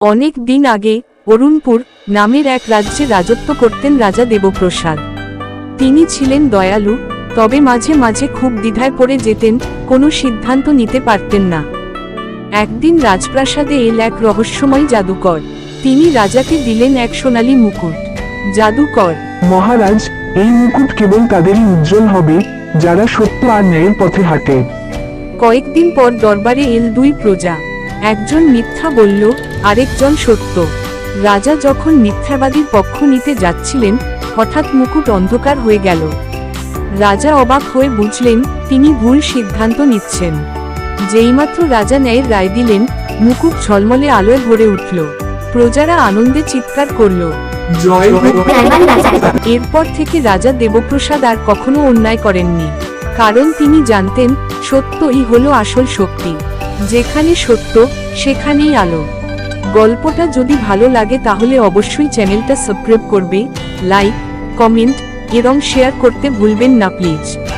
অনেক দিন আগে অরুণপুর নামের এক রাজ্যে রাজত্ব করতেন রাজা দেবপ্রসাদ। তিনি ছিলেন দয়ালু তবে মাঝে মাঝে খুব দ্বিধায় পড়ে যেতেন কোনো সিদ্ধান্ত নিতে পারতেন না। একদিন রাজপ্রাসাদে এল এক রহস্যময় জাদুকর তিনি রাজাকে দিলেন এক সোনালী মুকুট। জাদুকর মহারাজ এই মুকুট কেবল তাদেরই উজ্জ্বল হবে যারা সত্য আর ন্যায়ের পথে হাঁটে। কয়েকদিন পর দরবারে এল দুই প্রজা। একজন মিথ্যা বলল আরেকজন সত্য। রাজা যখন মিথ্যাবাদীর পক্ষ নিতে যাচ্ছিলেন হঠাৎ মুকুট অন্ধকার হয়ে গেল। রাজা অবাক হয়ে বুঝলেন তিনি ভুল সিদ্ধান্ত নিচ্ছেন। যেইমাত্র রাজা ন্যায়ের রায় দিলেন মুকুট ঝলমলে আলোয় ভরে উঠল। প্রজারা আনন্দে চিৎকার করল এরপর থেকে রাজা দেবপ্রসাদ আর কখনো অন্যায় করেননি। কারণ তিনি জানতেন সত্যই হলো আসল শক্তি। যেখানে সত্য, সেখানেই আলো। গল্পটা যদি ভালো লাগে তাহলে অবশ্যই চ্যানেলটা সাবস্ক্রাইব করবে, লাইক, কমেন্ট এবং শেয়ার করতে ভুলবেন না, প্লিজ।